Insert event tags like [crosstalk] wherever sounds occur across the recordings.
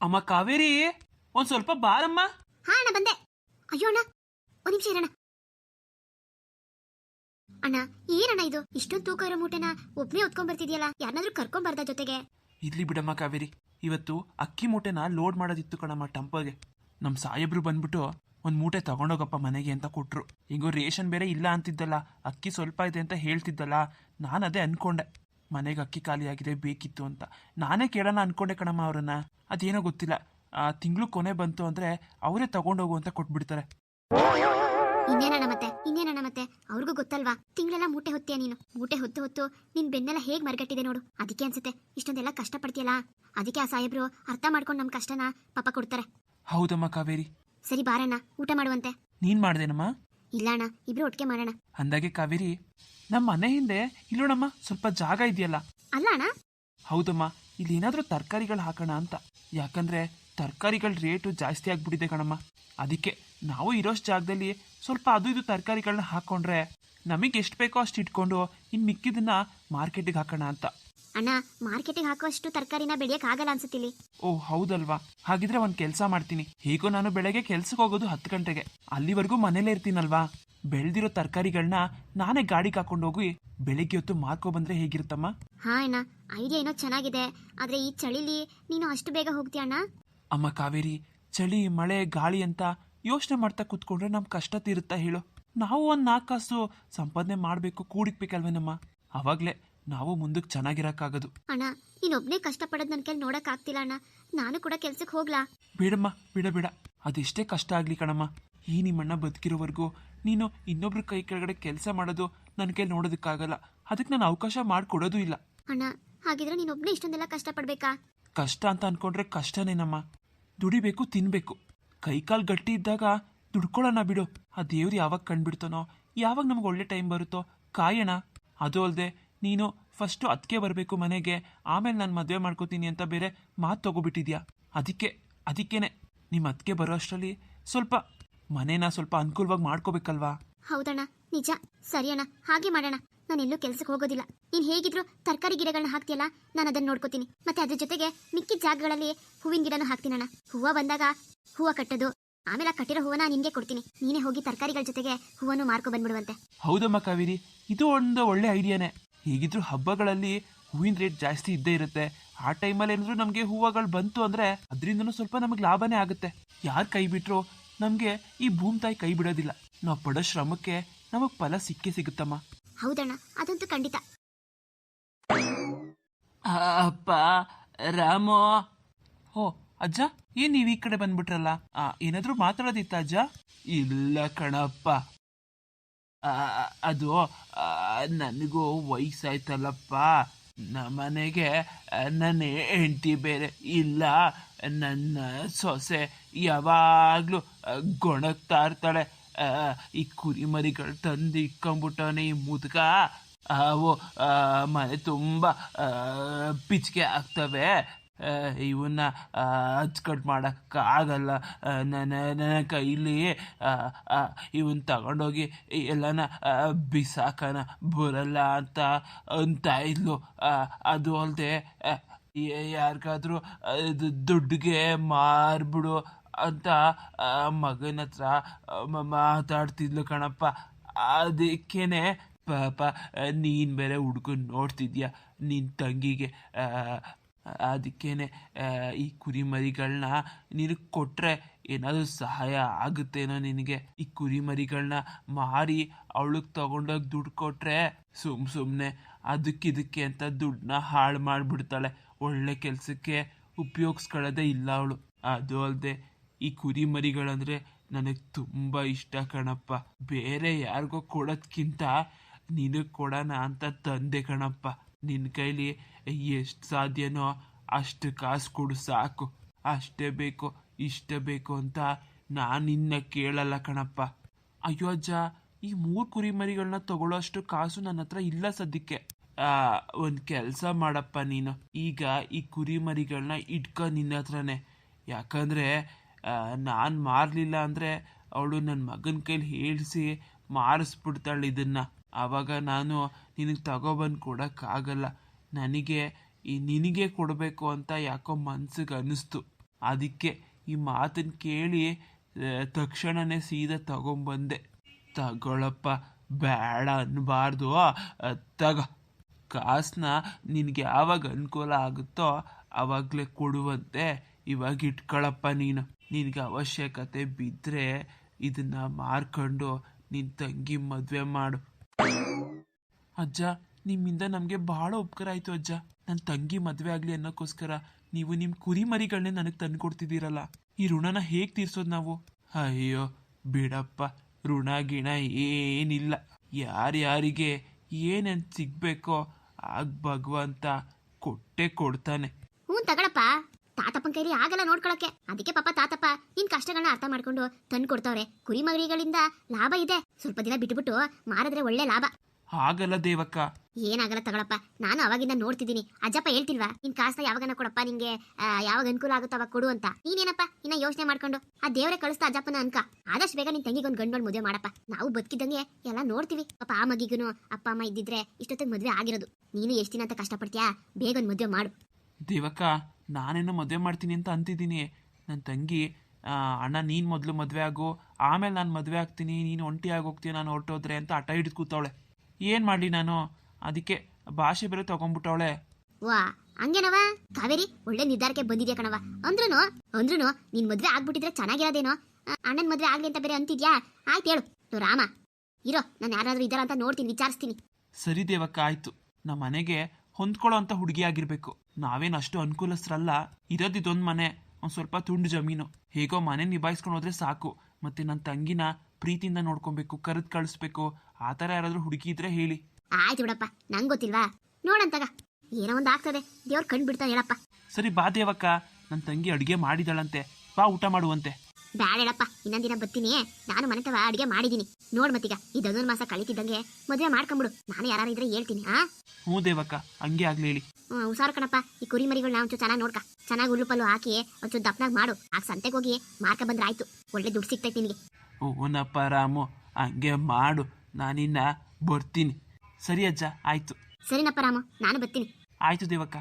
ಅಮ್ಮ ಕಾವೇರಿ ಒಂದ್ ಸ್ವಲ್ಪ ಬಾರಮ್ಮ. ಹಾ ಅಣ್ಣ ಬಂದೆ. ಅಯ್ಯೋ ಅಣ್ಣ ಒಂದ್ ನಿಮಿಷ ಇರಣ್ಣ. ಅಣ್ಣ ಏನಣ್ಣ ಇದು? ಇಷ್ಟೊಂದು ತೂಕ ಇರೋ ಮೂಟೆನ ಒಬ್ನೇ ಹೊತ್ಕೊಂಡ್ ಬರ್ತಿದ್ಯಲ್ಲ ಯಾರನ್ನಾದ್ರೂ ಕರ್ಕೊಂಡ್ ಜೊತೆಗೆ? ಇರ್ಲಿ ಬಿಡಮ್ಮ ಕಾವೇರಿ. ಇವತ್ತು ಅಕ್ಕಿ ಮೂಟೆನ ಲೋಡ್ ಮಾಡೋದಿತ್ತು ಕಣಮ್ಮ ಟಂಪಗೆ ನಮ್ಮ ಸಾಹೇಬ್ರು ಬಂದ್ಬಿಟ್ಟು ಒಂದು ಮೂಟೆ ತಗೊಂಡೋಗಪ್ಪ ಮನೆಗೆ ಅಂತ ಕೊಟ್ರು. ಹಿಂಗೋ ರೇಷನ್ ಬೇರೆ ಇಲ್ಲ ಅಂತಿದ್ದಲ್ಲ ಅಕ್ಕಿ ಸ್ವಲ್ಪ ಇದೆ ಅಂತ ಹೇಳ್ತಿದ್ದಲ್ಲ ನಾನು ಅದೇ ಅನ್ಕೊಂಡೆ. ಮನೆಗೆ ಅಕ್ಕಿ ಖಾಲಿಯಾಗಿದೆ ಆಗಿದೆ ಬೇಕಿತ್ತು ಅಂತ. ನಾನೇ ಕೇಳೋಣ ಅನ್ಕೊಂಡೆ ಕಣಮ್ಮ ಅವ್ರನ್ನ. ಅದೇನೋ ಗೊತ್ತಿಲ್ಲ. ಆ ತಿಂಗಳು ಕೊನೆ ಬಂತು ಅಂದ್ರೆ ಅವರೇ ತಗೊಂಡೋಗು ಅಂತ ಕೊಟ್ಬಿಡ್ತಾರೆ. ಇನ್ನೇನಣ್ಣ ಮತ್ತೆ? ಇನ್ನೇನಣ್ಣ ಮತ್ತೆ? ಅವ್ರಿಗೂ ಗೊತ್ತಲ್ವಾ? ತಿಂಗಳೆಲ್ಲ ಮೂಟೆ ಹೊತ್ತೀಯ ನೀನು? ಮೂಟೆ ಹೊತ್ತು ಹೊತ್ತು ನಿನ್ ಬೆನ್ನೆಲ್ಲ ಹೇಗ್ ಮರ್ಗಟ್ಟಿದೆ ನೋಡು. ಅದಕ್ಕೆ ಅನ್ಸುತ್ತೆ ಇಷ್ಟೊಂದೆಲ್ಲ ಕಷ್ಟ ಪಡ್ತೀಯಲ್ಲ ಅದಕ್ಕೆ ಆ ಸಾಹೇಬ್ರು ಅರ್ಥ ಮಾಡ್ಕೊಂಡು ನಮ್ ಕಷ್ಟನ ಪಾಪ ಕೊಡ್ತಾರೆ. ಹೌದಮ್ಮ ಕಾವೇರಿ. ಸರಿ ಬಾರಣ್ಣ ಊಟ ಮಾಡುವಂತೆ. ನೀನ್ ಮಾಡ್ದೇನಮ್ಮ? ಇಲ್ಲ ಅಣ್ಣ ಇಬ್ರು ಒಟ್ಟಿಗೆ ಮಾಡೋಣ. ಅಂದಾಗೆ ಕಾವೇರಿ ನಮ್ಮ ಮನೆ ಹಿಂದೆ ಇಲ್ಲೋಣಮ್ಮ ಸ್ವಲ್ಪ ಜಾಗ ಇದೆಯಲ್ಲ? ಅಲ್ಲ ಅಣ್ಣ. ಹೌದಮ್ಮ ಇಲ್ಲಿ ಏನಾದರೂ ತರಕಾರಿಗಳು ಹಾಕೋಣ ಅಂತ. ಯಾಕಂದ್ರೆ ತರಕಾರಿಗಳ ರೇಟು ಜಾಸ್ತಿ ಆಗ್ಬಿಟ್ಟಿದೆ ಕಣಮ್ಮ. ಅದಕ್ಕೆ ನಾವು ಇರೋಷ್ಟು ಜಾಗದಲ್ಲಿ ಸ್ವಲ್ಪ ಅದು ಇದು ತರಕಾರಿಗಳನ್ನ ಹಾಕೊಂಡ್ರೆ ನಮಗೆ ಎಷ್ಟು ಬೇಕೋ ಅಷ್ಟು ಇಟ್ಕೊಂಡು ಇನ್ನು ಮಿಕ್ಕಿದನ್ನ ಮಾರ್ಕೆಟ್ಗೆ ಹಾಕೋಣ ಅಂತ. ಅಣ್ಣ ಮಾರ್ಕೆಟಿಗೆ ಹಾಕೋಷ್ಟು ತರಕಾರಿನ ಬೆಳೆಯಕ್ ಆಗಲ್ಲ ಅನ್ಸುತ್ತಿಲ್ಲಿ. ಓ ಹೌದಲ್ವಾ? ಹಾಗಿದ್ರೆ ಒಂದು ಕೆಲಸ ಮಾಡ್ತೀನಿ. ಹೇಗೋ ನಾನು ಬೆಳಗ್ಗೆ ಕೆಲ್ಸಕ್ಕೆ ಹೋಗೋದು ಹತ್ತು ಗಂಟೆಗೆ. ಅಲ್ಲಿವರೆಗೂ ಮನೇಲೇ ಇರ್ತೀನಲ್ವಾ? ಬೆಳೆದಿರೋ ತರಕಾರಿಗಳನ್ನ ನಾನೇ ಗಾಡಿಗೆ ಕಾಕೊಂಡು ಹೋಗಿ ಬೆಳಿಗ್ಗೆ ಹೊತ್ತು ಮಾರ್ಕೊ ಬಂದ್ರೆ ಹೇಗಿರುತ್ತಮ್ಮ? ಹಾ ಅಣ್ಣ ಐಡಿಯಾ ಏನೋ ಚೆನ್ನಾಗಿದೆ. ಆದ್ರೆ ಈ ಚಳಿಲಿ ನೀನು ಅಷ್ಟು ಬೇಗ ಹೋಗ್ತೀಯ ಅಣ್ಣ? ಅಮ್ಮ ಕಾವೇರಿ ಚಳಿ ಮಳೆ ಗಾಳಿ ಅಂತ ಯೋಚನೆ ಮಾಡ್ತಾ ಕೂತ್ಕೊಂಡ್ರೆ ನಮ್ ಕಷ್ಟ ತೀರುತ್ತಾ ಹೇಳು. ನಾವು ಒಂದ್ ನಾಲ್ಕು ಕಾಸು ಸಂಪಾದನೆ ಮಾಡ್ಬೇಕು ಕೂಡಿಕ್ಬೇಕಲ್ವೇನಮ್ಮ? ಅವಾಗ್ಲೇ ನಾವು ಮುಂದಕ್ಕೆ ಚೆನ್ನಾಗಿರಕ್ಕಾಗದು. ಅಣ್ಣ ನೀನೊಬ್ನೇ ಕಷ್ಟಪಡೋದ್ ನನ್ ಕೈಲಿ ನೋಡಕ್ ಆಗ್ತಿಲ್ಲ ಅಣ್ಣ. ನಾನು ಕೂಡ ಕೆಲ್ಸಕ್ಕೆ ಹೋಗ್ಲಾ? ಬೇಡಮ್ಮ ಬಿಡ ಬಿಡ. ಅದೆಷ್ಟೇ ಕಷ್ಟ ಆಗ್ಲಿ ಕಣಮ್ಮ. ಈ ನಿಮ್ಮಣ್ಣ ಬದುಕಿರೋವರೆಗೂ ನೀನು ಇನ್ನೊಬ್ರ ಕೈ ಕೆಳಗಡೆ ಕೆಲಸ ಮಾಡೋದು ನನ್ನ ಕೈ ನೋಡೋದಕ್ಕಾಗಲ್ಲ. ಅದಕ್ಕೆ ನಾನು ಅವಕಾಶ ಮಾಡಿಕೊಡೋದು ಇಲ್ಲ. ಅಣ್ಣ ಹಾಗಿದ್ರೆ ನೀನೊಬ್ನೇ ಇಷ್ಟೊಂದೆಲ್ಲ ಕಷ್ಟಪಡ್ಬೇಕಾ? ಕಷ್ಟ ಅಂತ ಅನ್ಕೊಂಡ್ರೆ ಕಷ್ಟನೇನಮ್ಮ? ದುಡಿಬೇಕು ತಿನ್ಬೇಕು. ಕೈಕಾಲು ಗಟ್ಟಿ ಇದ್ದಾಗ ದುಡ್ಕೊಳ್ಳೋಣ ಬಿಡು. ಆ ದೇವ್ರು ಯಾವಾಗ ಕಂಡ್ಬಿಡ್ತಾನೋ ಯಾವಾಗ ನಮ್ಗೆ ಒಳ್ಳೆ ಟೈಮ್ ಬರುತ್ತೋ ಕಾಯೋಣ. ಅದು ಅಲ್ಲದೆ ನೀನು ಫಸ್ಟು ಅದಕ್ಕೆ ಬರಬೇಕು ಮನೆಗೆ ಆಮೇಲೆ ನಾನು ಮದುವೆ ಮಾಡ್ಕೋತೀನಿ ಅಂತ ಬೇರೆ ಮಾತು ತಗೋಬಿಟ್ಟಿದ್ಯಾ? ಅದಕ್ಕೆ ಅದಕ್ಕೇನೆ. ನಿಮ್ಮ ಅದಕ್ಕೆ ಬರೋ ಅಷ್ಟರಲ್ಲಿ ಸ್ವಲ್ಪ ಮನೇನ ಸ್ವಲ್ಪ ಅನುಕೂಲವಾಗಿ ಮಾಡ್ಕೋಬೇಕಲ್ವಾ? ಹೌದಣ್ಣ ನಿಜ. ಸರಿ ಅಣ್ಣ ಹಾಗೆ ಮಾಡೋಣ. ನಾನು ಎಲ್ಲೂ ಕೆಲ್ಸಕ್ಕೆ ಹೋಗೋದಿಲ್ಲ. ನೀನ್ ಹೇಗಿದ್ರು ತರಕಾರಿ ಗಿಡಗಳನ್ನ ಹಾಕ್ತಿಯಲ್ಲ ನಾನು ಅದನ್ನ ನೋಡ್ಕೋತೀನಿ. ಮತ್ತೆ ಅದ್ರ ಜೊತೆಗೆ ಮಿಕ್ಕಿದ ಜಾಗಗಳಲ್ಲಿ ಹೂವಿನ ಗಿಡನೂ ಹಾಕ್ತೀನಣ್ಣ ಹೂವ ಬಂದಾಗ ಹೂವ ಕಟ್ಟೋದು ಆಮೇಲೆ ಆ ಕಟ್ಟಿರೋ ಹೂವನ ನಿನ್ಗೆ ಕೊಡ್ತೀನಿ. ನೀನೇ ಹೋಗಿ ತರಕಾರಿಗಳ ಜೊತೆಗೆ ಹೂವನ್ನು ಮಾರ್ಕೊ ಬಂದ್ಬಿಡುವಂತೆ. ಹೌದಮ್ಮ ಕಾವೇರಿ. ಇದು ಒಂದು ಒಳ್ಳೆ ಐಡಿಯಾನೇ. ಹೇಗಿದ್ರು ಹಬ್ಬಗಳಲ್ಲಿ ಹೂವಿನ ರೇಟ್ ಜಾಸ್ತಿ ಇದ್ದೇ ಇರುತ್ತೆ. ಆ ಟೈಮಲ್ಲಿ ಏನಾದ್ರು ನಮಗೆ ಹೂವಗಳು ಬಂತು ಅಂದ್ರೆ ಅದರಿಂದನೂ ಸ್ವಲ್ಪ ನಮಗೆ ಲಾಭನೇ ಆಗುತ್ತೆ. ಯಾರು ಕೈ ಬಿಟ್ರು ನಮಗೆ ಈ ಭೂಮಿ ತಾಯಿ ಕೈ ಬಿಡೋದಿಲ್ಲ. ನಾವು ಪಡೋ ಶ್ರಮಕ್ಕೆ ನಮಗೆ ಫಲ ಸಿಕ್ಕೇ ಸಿಗುತ್ತಮ್ಮ. ಹೌದಣ್ಣ ಅದಂತೂ ಖಂಡಿತ. ಅಪ್ಪ ರಾಮೋ. ಓ ಅಜ್ಜ ಏನ್ ನೀವ್ ಈ ಕಡೆ ಬಂದ್ಬಿಟ್ರಲ್ಲ? ಆ, ಏನಾದ್ರೂ ಮಾತಾಡೋದಿತ್ತ ಅಜ್ಜ? ಇಲ್ಲ ಕಣಪ್ಪ. ಆ, ಅದು ಆ, ನನಗೂ ವಯಸ್ಸಾಯ್ತಲ್ಲಪ್ಪ. ನಮ್ಮನೆಗೆ ನನ್ನ ಹೆಂಡತಿ ಬೇರೆ ಇಲ್ಲ. ನನ್ನ ಸೊಸೆ ಯಾವಾಗಲೂ ಗೊಣಗ್ತಾ ಇರ್ತಾಳೆ. ಈ ಕುರಿಮರಿಗಳು ತಂದು ಇಕ್ಕೊಂಬಿಟ್ಟವನೆ ಈ ಮುದುಕ. ಅವು ಮನೆ ತುಂಬ ಪಿಚ್ಕೆ ಆಗ್ತವೆ. ಇವನ್ನ ಅಚ್ಚುಕಟ್ಟು ಮಾಡೋಕ್ಕಾಗಲ್ಲ. ನನ್ನ ನನ್ನ ಕೈಲಿ ಇವನ್ ತಗೊಂಡೋಗಿ ಎಲ್ಲನ ಬಿಸಾಕನ ಬರಲ್ಲ ಅಂತ ಅಂತ ಇದ್ಲು. ಅದು ಅಲ್ಲದೆ ಯಾರಿಗಾದ್ರೂ ದುಡ್ಡಿಗೆ ಮಾರ್ಬಿಡು ಅಂತ ಮಗನ ಹತ್ರ ಮಾತಾಡ್ತಿದ್ಲು ಕಣಪ್ಪ. ಅದಕ್ಕೇನೆ, ಪಾಪ, ನೀನ್ ಬೇರೆ ಹುಡ್ಕೊಂಡು ನೋಡ್ತಿದ್ಯಾ ನಿನ್ ತಂಗಿಗೆ. ಅದಕ್ಕೇನೆ ಈ ಕುರಿಮರಿಗಳನ್ನ ನೀನು ಕೊಟ್ರೆ ಏನಾದರೂ ಸಹಾಯ ಆಗುತ್ತೇನೋ ನಿನಗೆ? ಈ ಕುರಿಮರಿಗಳನ್ನ ಮಾರಿ ಅವಳಿಗೆ ತಗೊಂಡೋಗಿ ದುಡ್ಡು ಕೊಟ್ರೆ ಸುಮ್ ಸುಮ್ಮನೆ ಅದಕ್ಕಿದಕ್ಕೆ ಅಂತ ದುಡ್ಡನ್ನ ಹಾಳು ಮಾಡಿಬಿಡ್ತಾಳೆ. ಒಳ್ಳೆ ಕೆಲಸಕ್ಕೆ ಉಪಯೋಗಿಸ್ಕೊಳ್ಳೋದೇ ಇಲ್ಲ ಅವಳು. ಅದು ಅಲ್ಲದೆ ಈ ಕುರಿಮರಿಗಳಂದ್ರೆ ನನಗೆ ತುಂಬ ಇಷ್ಟ ಕಣಪ್ಪ. ಬೇರೆ ಯಾರಿಗೋ ಕೊಡೋದ್ಕಿಂತ ನಿನಗೆ ಕೊಡೋಣ ಅಂತ ತಂದೆ ಕಣಪ್ಪ. ನಿನ್ನ ಕೈಲಿ ಎಷ್ಟು ಸಾಧ್ಯನೋ ಅಷ್ಟು ಕಾಸು ಕೊಡು ಸಾಕು. ಅಷ್ಟೇ ಬೇಕು, ಇಷ್ಟ ಬೇಕು ಅಂತ ನಾನು ನಿನ್ನ ಕೇಳಲ್ಲ ಕಣಪ್ಪ. ಅಯ್ಯೋ ಅಜ್ಜ, ಈ ಮೂರು ಕುರಿಮರಿಗಳನ್ನ ತಗೊಳ್ಳೋ ಅಷ್ಟು ಕಾಸು ನನ್ನ ಹತ್ರ ಇಲ್ಲ ಸದ್ಯಕ್ಕೆ. ಒಂದು ಕೆಲಸ ಮಾಡಪ್ಪ ನೀನು. ಈಗ ಈ ಕುರಿಮರಿಗಳನ್ನ ಇಟ್ಕೊ ನಿನ್ನ ಹತ್ರನೇ. ಯಾಕಂದರೆ ನಾನು ಮಾರಲಿಲ್ಲ ಅಂದರೆ ಅವಳು ನನ್ನ ಮಗನ ಕೈಲಿ ಹೇಳಿಸಿ ಮಾರಿಸ್ಬಿಡ್ತಾಳೆ ಇದನ್ನು. ಆವಾಗ ನಾನು ನಿನಗೆ ತಗೊಬಂದು ಕೊಡೋಕ್ಕಾಗಲ್ಲ ನನಗೆ ಈ ನಿನಗೆ ಕೊಡಬೇಕು ಅಂತ ಯಾಕೋ ಮನ್ಸಿಗೆ ಅನ್ನಿಸ್ತು ಅದಕ್ಕೆ ಈ ಮಾತನ್ನ ಕೇಳಿ ತಕ್ಷಣವೇ ಸೀದಾ ತಗೊಂಬಂದೆ. ತಗೊಳಪ್ಪ ಬೇಡ ಅನ್ನಬಾರ್ದು ತಗೋ. ಕಾಸನ್ನ ನಿನಗೆ ಯಾವಾಗ ಅನುಕೂಲ ಆಗುತ್ತೋ ಆವಾಗಲೇ ಕೊಡುವಂತೆ ಇವಾಗ ಇಟ್ಕೊಳಪ್ಪ ನೀನು. ನಿನಗೆ ಅವಶ್ಯಕತೆ ಬಿದ್ದರೆ ಇದನ್ನ ಮಾರ್ಕೊಂಡು ನಿನ್ನ ತಂಗಿ ಮದುವೆ ಮಾಡು. ಅಜ್ಜ, ನಿಮ್ಮಿಂದ ನಮಗೆ ಬಹಳ ಉಪಕಾರ ಆಯಿತು ಅಜ್ಜ. ನನ್ನ ತಂಗಿ ಮದುವೆ ಆಗಲಿ ಅನ್ನೋಕ್ಕೋಸ್ಕರ ನೀವು ನಿಮ್ಮ ಕುರಿಮರಿಗಳನ್ನೇ ನನಗೆ ತಂದು ಕೊಡ್ತಿದ್ದೀರಲ್ಲ ಈ ಋಣನ ಹೇಗೆ ತೀರ್ಸೋದು ನಾವು? ಅಯ್ಯೋ, ಬಿಡಪ್ಪ. ಋಣ, ಗಿಣ ಏನಿಲ್ಲ. ಯಾರ್ಯಾರಿಗೆ ಏನೇನು ಸಿಗ್ಬೇಕೋ ಆಗ ಭಗವಂತ ಕೊಟ್ಟೆ ಕೊಡ್ತಾನೆ. ಹ್ಞೂ ತಗೊಳಪ್ಪ. ತಾತಪ್ಪನ ಕೈಲಿ ಆಗಲ್ಲ ನೋಡ್ಕೊಳಕ್ಕೆ. ಅದಕ್ಕೆ ಪಾಪ ತಾತಪ್ಪ ನಿನ್ ಕಷ್ಟಗಳನ್ನ ಅರ್ಥ ಮಾಡ್ಕೊಂಡು ತಂದು ಕೊಡ್ತಾವ್ರೆ ಕುರಿ ಲಾಭ ಇದೆ. ಸ್ವಲ್ಪ ದಿನ ಬಿಟ್ಬಿಟ್ಟು ಮಾರಿದ್ರೆ ಒಳ್ಳೆ ಲಾಭ. ಆಗಲ್ಲ ದೇವಕ್ಕ. ಏನಾಗಲ್ಲ ತಗೊಳಪ್ಪ ನಾನು ಅವಾಗಿಂದ ನೋಡ್ತಿದ್ದೀನಿ. ಅಜ್ಜಪ್ಪ ಹೇಳ್ತಿಲ್ವಾ ನಿನ್ ಕಾಸನ್ನ ಯಾವಾಗನ ಕೊಡಪ್ಪ ನಿಂಗೆ ಆ, ಯಾವಾಗ ಅನುಕೂಲ ಆಗುತ್ತ ಅವಾಗ ಕೊಡು ಅಂತ. ನೀನೇನಪ್ಪ ಇನ್ನ ಯೋಚನೆ ಮಾಡ್ಕೊಂಡು ಆ ದೇವರೇ ಕಳಿಸ್ತಾ ಅಜ್ಜಪ್ಪನ ಅನ್ಕ. ಆದಷ್ಟು ಬೇಗ ನಿನ್ ತಂಗಿಗೊಂದು ಗಂಡು ಮದುವೆ ಮಾಡಪ್ಪ. ನಾವು ಬದುಕಿದಂಗೆ ಎಲ್ಲ ನೋಡ್ತೀವಿ. ಪಾಪ ಆ ಮಗಿಗೂ ಅಪ್ಪ ಅಮ್ಮ ಇದ್ದಿದ್ರೆ ಇಷ್ಟೊತ್ತಿಗೆ ಮದುವೆ ಆಗಿರೋದು. ನೀನು ಎಷ್ಟು ದಿನ ಅಂತ ಕಷ್ಟಪಡ್ತೀಯಾ? ಬೇಗ ಒಂದು ಮದುವೆ ಮಾಡು. ದೇವಕ್ಕ ನಾನೇನು ಮದುವೆ ಮಾಡ್ತೀನಿ ಅಂತ ಅಂತಿದ್ದೀನಿ. ನನ್ನ ತಂಗಿ ಆ, ಅಣ್ಣ ನೀನು ಮೊದಲು ಮದುವೆ ಆಗು ಆಮೇಲೆ ನಾನು ಮದುವೆ ಆಗ್ತೀನಿ ನೀನು ಒಂಟಿ ಆಗೋಗ್ತೀಯ ನಾನು ಹೊರಟೋದ್ರೆ ಅಂತ ಹಠ ಹಿಡಿದು ಕೂತವಳೆ. ಏನು ಮಾಡಲಿ ನಾನು? ಅದಕ್ಕೆ ಭಾಷೆ ಬೇರೆ ತಗೊಂಡ್ಬಿಟ್ಟವಳೆ. ವಾ ಹಂಗೇನವ ಕಾವೇರಿ ಒಳ್ಳೆ ನಿರ್ಧಾರಕ್ಕೆ ಬಂದಿದ್ಯಾ ಕಣವ ಅಂದ್ರೂ ಅಂದ್ರೂ ನಿನ್ ಮದ್ವೆ ಆಗ್ಬಿಟ್ಟಿದ್ರೆ ಚೆನ್ನಾಗಿರೋದೇನೋ? ಅಣ್ಣನ ಮದ್ವೆ ಆಗ್ಲಿ ಅಂತ ಬೇರೆ ಅಂತಿದ್ಯಾ? ಆಯ್ತು ಹೇಳು. ನೋ ರಾಮ ಇರೋ ನಾನು ಯಾರಾದ್ರೂ ಇದ್ದಾರ ಅಂತ ನೋಡ್ತೀನಿ ವಿಚಾರಿಸ್ತೀನಿ. ಸರಿ ದೇವಕ್ಕ ಆಯ್ತು. ನಮ್ಮ ಮನೆಗೆ ಹೊಂದ್ಕೊಳ್ಳೋ ಅಂತ ಹುಡುಗಿ ಆಗಿರ್ಬೇಕು. ನಾವೇನು ಅಷ್ಟು ಅನುಕೂಲಸ್ಥರಲ್ಲ ಇರೋದು ಇದೊಂದು ಮನೆ ಒಂದು ಸ್ವಲ್ಪ ತುಂಡು ಜಮೀನು. ಹೇಗೋ ಮನೆ ನಿಭಾಯಿಸ್ಕೊಂಡು ಹೋದ್ರೆ ಸಾಕು. ಮತ್ತೆ ನನ್ನ ತಂಗಿನ ಪ್ರೀತಿಯಿಂದ ನೋಡ್ಕೊಬೇಕು ಕರೆದು ಕಳಿಸ್ಬೇಕು ಆ ಥರ ಯಾರಾದರೂ ಹುಡುಗಿ ಇದ್ರೆ ಹೇಳಿ. ಆಯ್ತು ಬಿಡಪ್ಪ ನಂಗೆ ಗೊತ್ತಿಲ್ವಾ? ನೋಡಂತಾಗ ಏನೋ ಒಂದು ಆಗ್ತದೆ ದೇವ್ರ ಕಣ್ ಬಿಡ್ತಾನೆ ಹೇಳಪ್ಪ. ಸರಿ ಬಾ ದೇವಕ್ಕ ನನ್ನ ತಂಗಿ ಅಡುಗೆ ಮಾಡಿದಳಂತೆ ಬಾ ಊಟ ಮಾಡುವಂತೆ. ಬ್ಯಾಡ ಹೇಳಪ್ಪ ಇನ್ನೊಂದಿನ ದಿನ ಬರ್ತೀನಿ ನಾನು ಮನೆ ತವ ಅಡಿಗೆ ಮಾಡಿದೀನಿ. ನೋಡ್ ಮತ್ತೀಗ ಈ ದೊಂದೊಂದು ಮಾಸ ಕಳಿತಿದ್ದಂಗೆ ಮದುವೆ ಮಾಡ್ಕೊಂಬಿಡು ನಾನು ಯಾರು ಇದ್ರೆ ಹೇಳ್ತೀನಿ ಹಾ ಹ್ಞೂ ದೇವಕ್ಕ ಹಂಗೆ ಆಗ್ಲಿ ಹೇಳಿ. ಹ್ಮ್, ಹುಷಾರು ಕಣಪ್ಪ ಈ ಕುರಿ ಮರಿಗಳನ್ನ ಒಂಚೂರು ಚೆನ್ನಾಗಿ ನೋಡ್ಕ. ಚೆನ್ನಾಗಿ ಉಳ್ಳುಪಲ್ಲು ಹಾಕಿ ಒಂಚೂರು ದಪ್ಪನಾಗಿ ಮಾಡು. ಆಗ ಸಂತೆಗೆ ಹೋಗಿ ಮಾರ್ಕ ಬಂದ್ರೆ ಆಯ್ತು. ಒಳ್ಳೆ ದುಡ್ಡು ಸಿಗ್ತೈತೆ ನಿನಗೆ. ಓನಪ್ಪ ರಾಮು ಹಂಗೆ ಮಾಡು ನಾನಿನ್ನ ಬರ್ತೀನಿ. ಸರಿ ಅಜ್ಜ ಆಯ್ತು. ಸರಿನಪ್ಪ ರಾಮ ನಾನು ಬರ್ತೀನಿ. ಆಯ್ತು ದೇವಕ್ಕ.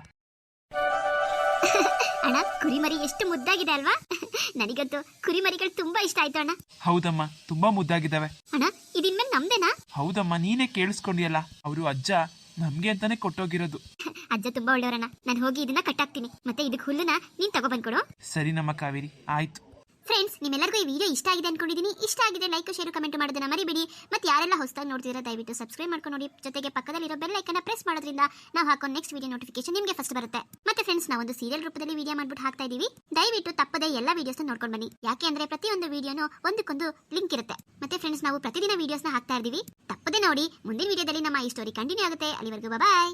[laughs] ಅಣ್ಣ ಕುರಿಮರಿ ಎಷ್ಟು ಮುದ್ದಾಗಿದೆ ಅಲ್ವಾ? [laughs] ನನಗಂತೂ ಕುರಿಮರಿಗಳು ತುಂಬಾ ಇಷ್ಟ ಆಯ್ತು ಅಣ್ಣ. ಹೌದಮ್ಮ ತುಂಬಾ ಮುದ್ದಾಗಿದ್ದಾವೆ. ಅಣ್ಣ ಇದಿನ್ಮೇಲೆ ನಮ್ದೇನಾ? ಹೌದಮ್ಮ ನೀನೇ ಕೇಳಿಸ್ಕೊಂಡಿಯಲ್ಲ ಅವರು ಅಜ್ಜ ನಮ್ಗೆ ಅಂತಾನೆ ಕೊಟ್ಟೋಗಿರೋದು. [laughs] ಅಜ್ಜ ತುಂಬಾ ಒಳ್ಳೆಯವರಣ್ಣ. ನಾನು ಹೋಗಿ ಇದನ್ನ ಕಟ್ಟಾಕ್ತೀನಿ. ಮತ್ತೆ ಇದಕ್ಕೆ ಹುಲ್ಲುನ ನೀನ್ ತಗೊಬಂದ್ಕೊಡು ಸರಿ ನಮ್ಮ ಕಾವೇರಿ ಆಯ್ತು. ಫ್ರೆಂಡ್ಸ್ ನಿಮ್ಮೆಲ್ಲರಿಗೂ ಈ ವಿಡಿಯೋ ಇಷ್ಟ ಆಗಿದೆ ಅನ್ಕೊಂಡಿದ್ದೀನಿ ಇಷ್ಟ ಆಗಿದೆ ಲೈಕ್ ಶೇರ್ ಕಮೆಂಟ್ ಮಾಡೋದನ್ನ ಮರಿಬೇಡಿ. ಮತ್ತೆ ಯಾರೆಲ್ಲ ಹೊಸದಾಗಿ ನೋಡ್ತಿದ್ರೆ ದಯವಿಟ್ಟು ಸಬ್ಸ್ಕ್ರೈಬ್ ಮಾಡ್ಕೊಂಡು ನೋಡಿ. ಜೊತೆಗೆ ಪಕ್ಕದಲ್ಲಿರೋ ಬೆಲ್ ಐಕನ್ನ ಪ್ರೆಸ್ ಮಾಡೋದ್ರಿಂದ ನಾವು ಹಾಕೋ ನೆಕ್ಸ್ಟ್ ವಿಡಿಯೋ ನೋಟಿಫಿಕೇಶನ್ ನಿಮಗೆ ಫಸ್ಟ್ ಬರುತ್ತೆ. ಮತ್ತೆ ಫ್ರೆಂಡ್ಸ್ ನಾವು ಒಂದು ಸೀರಿಯಲ್ ರೂಪದಲ್ಲಿ ವಿಡಿಯೋ ಮಾಡ್ಬಿಟ್ಟು ಹಾಕ್ತಾ ಇದೀವಿ. ದಯವಿಟ್ಟು ತಪ್ಪದೆ ಎಲ್ಲ ವಿಡಿಯೋಸ್ ನೋಡ್ಕೊಂಡು ಬನ್ನಿ. ಯಾಕೆ ಅಂದ್ರೆ ಪ್ರತಿಯೊಂದು ವಿಡಿಯೋನು ಒಂದಕ್ಕೊಂದು ಲಿಂಕ್ ಇರುತ್ತೆ. ಮತ್ತೆ ಫ್ರೆಂಡ್ಸ್ ನಾವು ಪ್ರತಿದಿನ ವಿಡಿಯೋಸ್ನ ಹಾಕ್ತಾ ಇದ್ದೀವಿ. ತಪ್ಪದೆ ನೋಡಿ, ಮುಂದಿನ ವಿಡಿಯೋದಲ್ಲಿ ನಮ್ಮ ಈ ಸ್ಟೋರಿ ಕಂಟಿನ್ಯೂ ಆಗುತ್ತೆ. ಅಲ್ಲಿವರೆಗೂ ಬಾಯ್